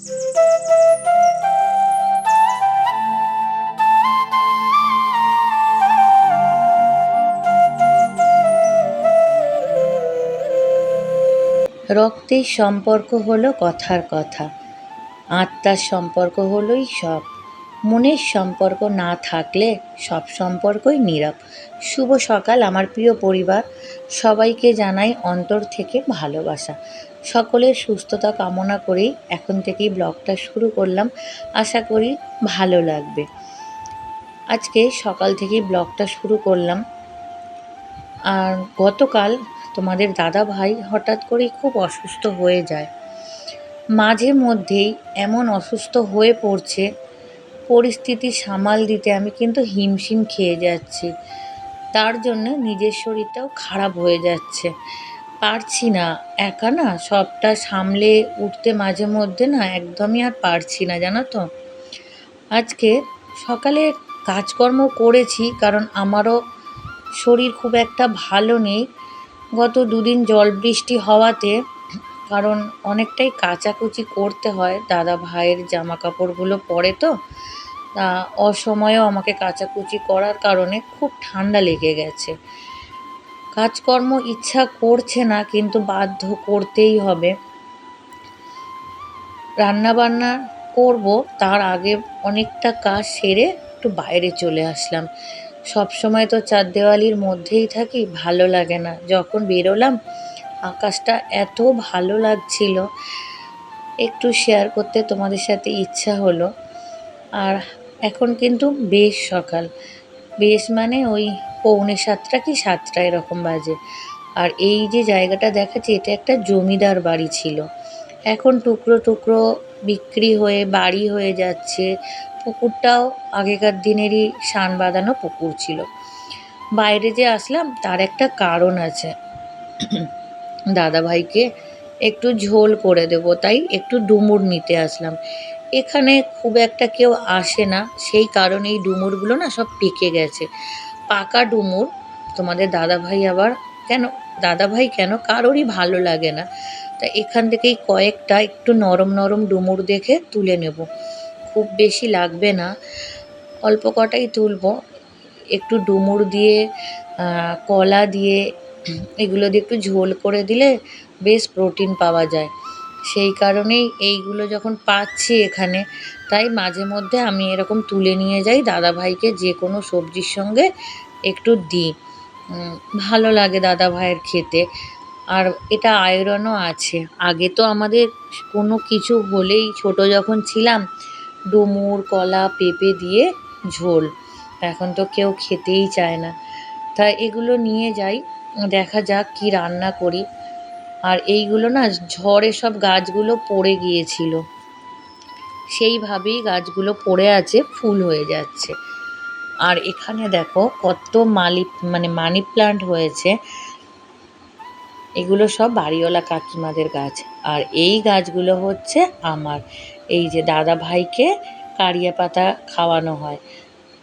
রক্তের সম্পর্ক হলো কথার কথা। আত্মার সম্পর্ক হলোই সব। মনের সম্পর্ক না থাকলে সব সম্পর্কই নীরব। শুভ সকাল, আমার প্রিয় পরিবার। সবাইকে জানাই অন্তর থেকে ভালোবাসা। সকলের সুস্থতা কামনা করেই এখন থেকেই ব্লগটা শুরু করলাম। আশা করি ভালো লাগবে। আজকে সকাল থেকেই ব্লগটা শুরু করলাম। আর গতকাল তোমাদের দাদা ভাই হঠাৎ করেই খুব অসুস্থ হয়ে যায়। মাঝে মধ্যেই এমন অসুস্থ হয়ে পড়ছে, পরিস্থিতি সামাল দিতে আমি কিন্তু হিমশিম খেয়ে যাচ্ছি। তার জন্য নিজের শরীরটাও খারাপ হয়ে যাচ্ছে। পারছি না। একা না? সবটা সামলে উঠতে মাঝে মধ্যে না একদমই আর পারছি না, জানো তো? আজকে সকালে কাজকর্ম করেছি, কারণ আমারও শরীর খুব একটা ভালো নেই। গত দুদিন জল বৃষ্টি হওয়াতে, কারণ অনেকটাই কাচাকুচি করতে হয়। দাদা ভাইয়ের জামা কাপড়গুলো পরে তো, তা অসময়েও আমাকে কাচাকুচি করার কারণে খুব ঠান্ডা লেগে গেছে। কাজকর্ম ইচ্ছা করছে না, কিন্তু বাধ্য করতেই হবে। রান্না বান্না করব, তার আগে অনেকটা কাজ সেরে একটু বাইরে চলে আসলাম। সব সময় তো চার দেওয়ালির মধ্যেই থাকি, ভালো লাগে না। যখন বেরোলাম, আকাশটা এত ভালো লাগছিল, একটু শেয়ার করতে তোমাদের সাথে ইচ্ছা হলো। আর এখন কিন্তু বেশ সকাল। বেশ মানে ওই পৌনে সাতটা কি সাতটা এরকম বাজে। আর এই যে জায়গাটা দেখাচ্ছে, এটা একটা জমিদার বাড়ি ছিল। এখন টুকরো টুকরো বিক্রি হয়ে, বাড়ি হয়ে যাচ্ছে। পুকুরটাও আগেকার দিনেরই সান বাঁধানো পুকুর ছিল। বাইরে যে আসলাম, তার একটা কারণ আছে। দাদাভাইকে একটু ঝোল করে দেব, তাই একটু ডুমুর নিতে আসলাম। এখানে খুব একটা কেউ আসে না। সেই কারণে এই ডুমুরগুলো না সব পেকে গেছে। পাকা ডুমুর, তোমাদের দাদাভাই আবার কেন, দাদাভাই কেন কারোরই ভালো লাগে না। তা এখান থেকেই কয়েকটা একটু নরম নরম ডুমুর দেখে তুলে নেব। খুব বেশি লাগবে না। অল্প কটাই তুলব। একটু ডুমুর দিয়ে কলা দিয়ে, এগুলো দিয়ে একটু ঝোল করে দিলে বেশ প্রোটিন পাওয়া যায়। সেই কারণেই এইগুলো যখন পাচ্ছি এখানে, তাই মাঝে মধ্যে আমি এরকম তুলে নিয়ে যাই, দাদাভাইকে যে কোনো সবজির সঙ্গে একটু দিই। ভালো লাগে দাদা ভাইয়ের খেতে। আর এটা আয়রনও আছে। আগে তো আমাদের কোনো কিছু হলেই, ছোট যখন ছিলাম, ডুমুর, কলা, পেঁপে দিয়ে ঝোল। এখন তো কেউ খেতেই চায় না। তা এগুলো নিয়ে যাই, দেখা যাক কি রান্না করি। আর এইগুলো না ঝড়ে সব গাছগুলো পড়ে গিয়েছিল। সেইভাবেই গাছগুলো পড়ে আছে, ফুল হয়ে যাচ্ছে। আর এখানে দেখো কত মালি মানে মানি প্লান্ট হয়েছে। এগুলো সব বাড়িওয়ালা কাকিমাদের গাছ। আর এই গাছগুলো হচ্ছে আমার। এই যে দাদা ভাইকে কারিয়া পাতা খাওয়ানো হয়।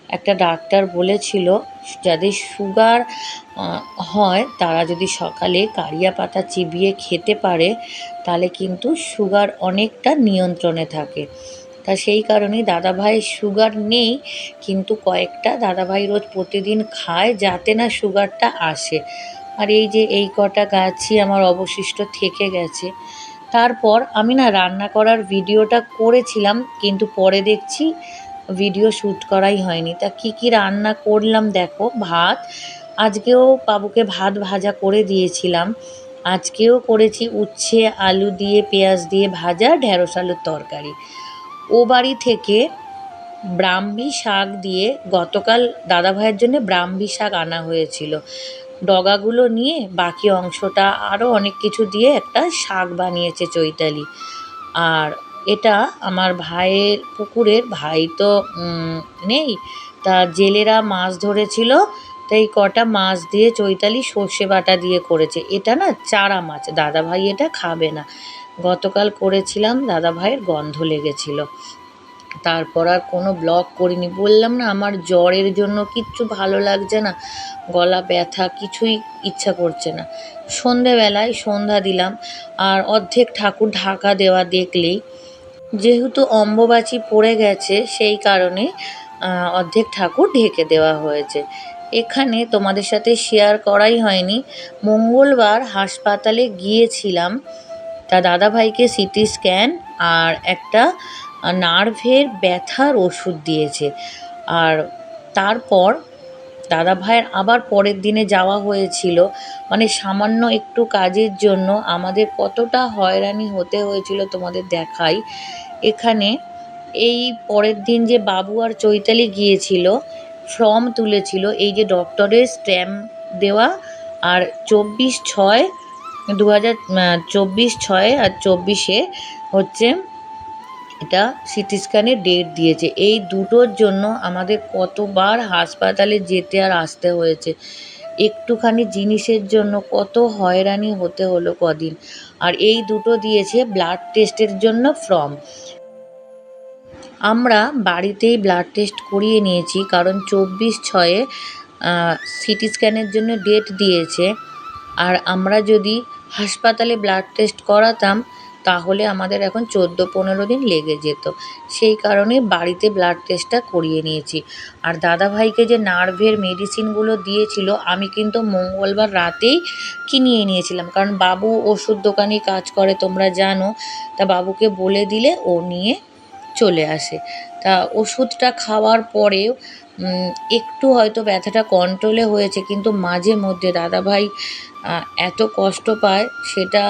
একটা ডাক্তার বলেছিল যাদের সুগার হয়, তারা যদি সকালে কারিয়া পাতা চিবিয়ে খেতে পারে, তাহলে কিন্তু সুগার অনেকটা নিয়ন্ত্রণে থাকে। তা সেই কারণেই দাদাভাইয়ের সুগার নেই, কিন্তু কয়েকটা দাদাভাই রোজ প্রতিদিন খায় যাতে না সুগারটা আসে। আর এই যে এই কটা গাছই আমার অবশিষ্ট থেকে গেছে। তারপর আমি না রান্না করার ভিডিওটা করেছিলাম, কিন্তু পরে দেখছি ভিডিও শ্যুট করাই হয়নি। তা কী কী রান্না করলাম দেখো, ভাত। আজকেও বাবুকে ভাত ভাজা করে দিয়েছিলাম। আজকেও করেছি উচ্ছে, আলু দিয়ে, পেঁয়াজ দিয়ে ভাজা ঢ্যাঁড়স আলুর তরকারি। ও বাড়ি থেকে ব্রাহ্মী শাক দিয়ে গতকাল দাদাভাইয়ের জন্য ব্রাহ্মী শাক আনা হয়েছিল। ডগাগুলো নিয়ে বাকি অংশটা আরও অনেক কিছু দিয়ে একটা শাক বানিয়েছে চৈতালি। আর এটা আমার ভাইয়ের পুকুরের, ভাই তো নেই। তা জেলেরা মাছ ধরেছিল, তাই কটা মাছ দিয়ে চৈতালি সর্ষে বাটা দিয়ে করেছে। এটা না চারা মাছ, দাদাভাই এটা খাবে না। গতকাল করেছিলাম দাদা ভাইয়ের গন্ধ লেগেছিল। তারপর আর কোনো ব্লগ করিনি। বললাম না, আমার জ্বরের জন্য কিচ্ছু ভালো লাগছে না, গলা ব্যথা, কিছুই ইচ্ছা করছে না। সন্ধেবেলায় সন্ধ্যা দিলাম, আর অর্ধেক ঠাকুর ঢাকা দেওয়া দেখলেই যেহেতু অম্বুবাচী পড়ে গেছে, সেই কারণে অর্ধেক ঠাকুর ঢেকে দেওয়া হয়েছে। এখানে তোমাদের সাথে শেয়ার করাই হয়নি। মঙ্গলবার হাসপাতালে গিয়েছিলাম। তা দাদাভাইকে সিটি স্ক্যান আর একটা নার্ভের ব্যথার ওষুধ দিয়েছে। আর তারপর দাদা ভাইয়ের আবার পরের দিনে যাওয়া হয়েছিল। মানে সামান্য একটু কাজের জন্য আমাদের কতটা হয়রানি হতে হয়েছিল তোমাদের দেখাই। এখানে এই পরের দিন যে বাবু আর চৈতালি গিয়েছিল, ফর্ম তুলেছিল, এই যে ডক্টরের স্ট্যাম্প দেওয়া আর চব্বিশ ছয় দু হাজার চব্বিশ ছয় আর চব্বিশে হচ্ছে এটা সিটি স্ক্যানের ডেট দিয়েছে। এই দুটোর জন্য আমাদের কতবার হাসপাতালে যেতে আর আসতে হয়েছে। একটুখানি জিনিসের জন্য কত হয়রানি হতে হলো কদিন। আর এই দুটো দিয়েছে ব্লাড টেস্টের জন্য ফর্ম আমরা বাড়িতেই ব্লাড টেস্ট করিয়ে নিয়েছি, কারণ চব্বিশ ছয়ে সিটি স্ক্যানের জন্য ডেট দিয়েছে। আর আমরা যদি হাসপাতালে ব্লাড টেস্ট করাতাম তাহলে আমাদের এখন চোদ্দ পনেরো দিন লেগে যেত। সেই কারণে বাড়িতে ব্লাড টেস্টটা করিয়ে নিয়েছি। আর দাদাভাইকে যে নার্ভের মেডিসিনগুলো দিয়েছিল, আমি কিন্তু মঙ্গলবার রাতেই কিনিয়ে নিয়েছিলাম। কারণ বাবু ওষুধ দোকানে কাজ করে, তোমরা জানো। তা বাবুকে বলে দিলে ও নিয়ে চলে আসে। তা ওষুধটা খাওয়ার পরেও একটু হয়তো ব্যথাটা কন্ট্রোলে হয়েছে, কিন্তু মাঝে মধ্যে দাদাভাই এত কষ্ট পায়, সেটা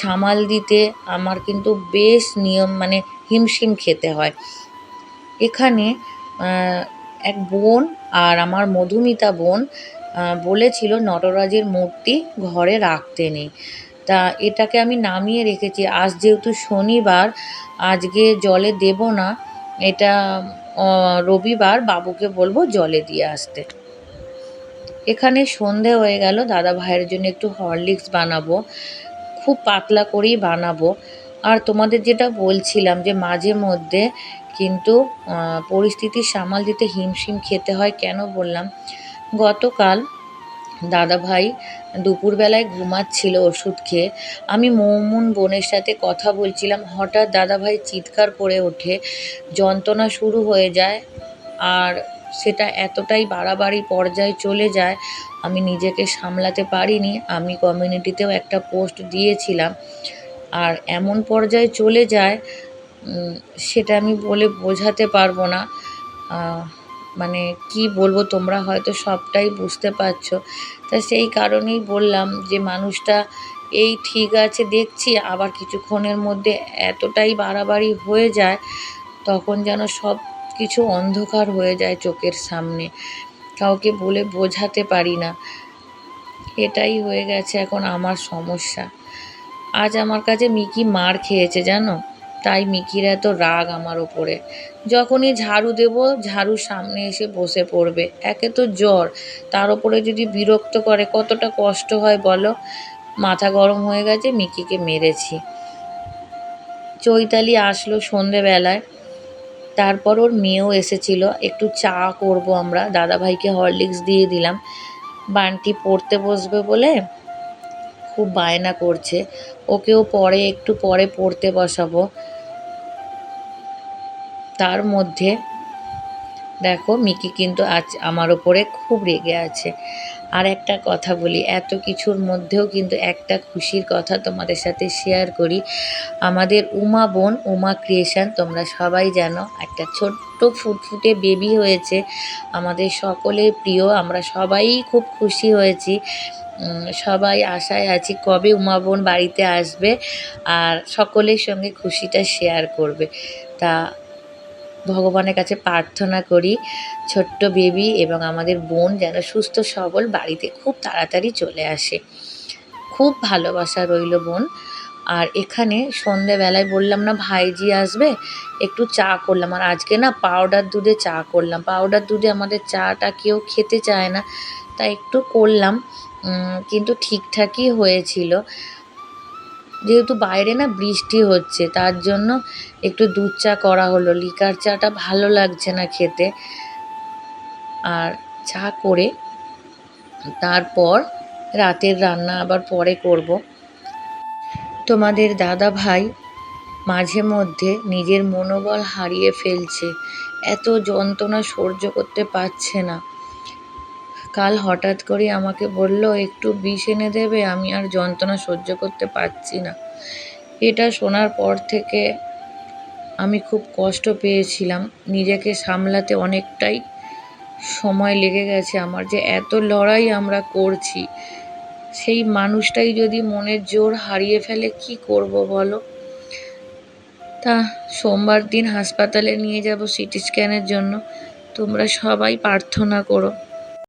সামাল দিতে আমার কিন্তু বেশ নিয়ম মানে হিমশিম খেতে হয়। এখানে এক বোন আর আমার মধুমিতা বোন বলেছিল নটরাজের মূর্তি ঘরে রাখতে নেই। তা এটাকে আমি নামিয়ে রেখেছি। আজ যেহেতু শনিবার, আজকে জলে দেব না, এটা রবিবার বাবুকে বলব জলে দিয়ে আসতে। এখানে সন্ধে হয়ে গেল, দাদা ভাইয়ের জন্য একটু হরলিক্স বানাবো, খুব পাতলা করেই বানাবো। আর তোমাদের যেটা বলছিলাম যে মাঝে মধ্যে কিন্তু পরিস্থিতি সামাল দিতে হিমশিম খেতে হয় কেন বললাম? গতকাল দাদা ভাই দুপুরবেলায় ঘুমাচ্ছিল ওষুধ খেয়ে। আমি মৌমুন বোনের সাথে কথা বলছিলাম। হঠাৎ দাদাভাই চিৎকার করে ওঠে, যন্ত্রণা শুরু হয়ে যায় আর সেটা এতটাই বাড়াবাড়ি পর্যায়ে চলে যায়, আমি নিজেকে সামলাতে পারিনি। আমি কমিউনিটিতেও একটা পোস্ট দিয়েছিলাম আর এমন পর্যায়ে চলে যায় সেটা আমি বলে বোঝাতে পারব না। মানে কি বলব, তোমরা হয়তো সবটাই বুঝতে পারছ। তা সেই কারণেই বললাম যে মানুষটা, এই ঠিক আছে, দেখছি। আবার কিছুক্ষণের মধ্যে এতটাই বাড়াবাড়ি হয়ে যায়, তখন যেন সব কিছু অন্ধকার হয়ে যায় চোখের সামনে। কাউকে বলে বোঝাতে পারি না। এটাই হয়ে গেছে এখন আমার সমস্যা। আজ আমার কাছে মিকি মার খেয়েছে, জানো? তাই মিকির এত রাগ আমার ওপরে। যখনই ঝাড়ু দেব, ঝাড়ু সামনে এসে বসে পড়বে। একে তো জ্বর, তার ওপরে যদি বিরক্ত করে, কতটা কষ্ট হয় বলো? মাথা গরম হয়ে গেছে, মিকিকে মেরেছি। চৈতালি আসলো সন্ধেবেলায়। তারপর ওর মেয়েও এসেছিল। একটু চা করব আমরা। দাদাভাইকে হরলিক্স দিয়ে দিলাম। বান্টি পড়তে বসবে বলে খুব বায়না করছে। ওকেও পরে, একটু পরে পড়তে বসাবো। তার মধ্যে, দেখো, মিকি কিন্তু আজ আমার ওপরে খুব রেগে আছে। আর একটা কথা বলি, এত কিছুর মধ্যেও কিন্তু একটা খুশির কথা তোমাদের সাথে শেয়ার করি। আমাদের উমা বোন, উমা ক্রিয়েশন তোমরা সবাই জানো, একটা ছোট্ট ফুটফুটে বেবি হয়েছে। আমাদের সকলের প্রিয়, আমরা সবাই খুব খুশি হয়েছি। সবাই আশায় আছি কবে উমা বোন বাড়িতে আসবে আর সকলের সঙ্গে খুশিটা শেয়ার করবে। তা ভগবানের কাছে প্রার্থনা করি, ছোট্ট বেবি এবং আমাদের বোন যেন সুস্থ সবল বাড়িতে খুব তাড়াতাড়ি চলে আসে। খুব ভালোবাসা রইল বোন। আর এখানে সন্ধেবেলায় বললাম না ভাইজি আসবে? একটু চা করলাম। আর আজকে না পাউডার দুধে চা করলাম। পাউডার দুধে আমাদের চাটা কেউ খেতে চায় না। তাই একটু করলাম কিন্তু ঠিকঠাকই হয়েছিল। যেহেতু বাইরে না বৃষ্টি হচ্ছে, তার জন্য একটু দুধ চা করা হলো। লিকার চাটা ভালো লাগছে না খেতে। আর চা করে তারপর রাতের রান্না আবার পরে করব। তোমাদের দাদা ভাই মাঝে মধ্যে নিজের মনোবল হারিয়ে ফেলছে। এত যন্ত্রণা সহ্য করতে পারছে না। কাল হঠাৎ করে আমাকে বলল, একটু বিষ এনে দেবে, আমি আর যন্ত্রণা সহ্য করতে পারছি না। এটা শোনার পর থেকে আমি খুব কষ্ট পেয়েছিলাম। নিজেকে সামলাতে অনেকটাই সময় লেগে গেছে আমার যে এত লড়াই আমরা করছি। সেই মানুষটাই যদি মনের জোর হারিয়ে ফেলে, কি করব বলো? তা সোমবার দিন হাসপাতালে নিয়ে যাব সিটি স্ক্যানের জন্য। তোমরা সবাই প্রার্থনা করো।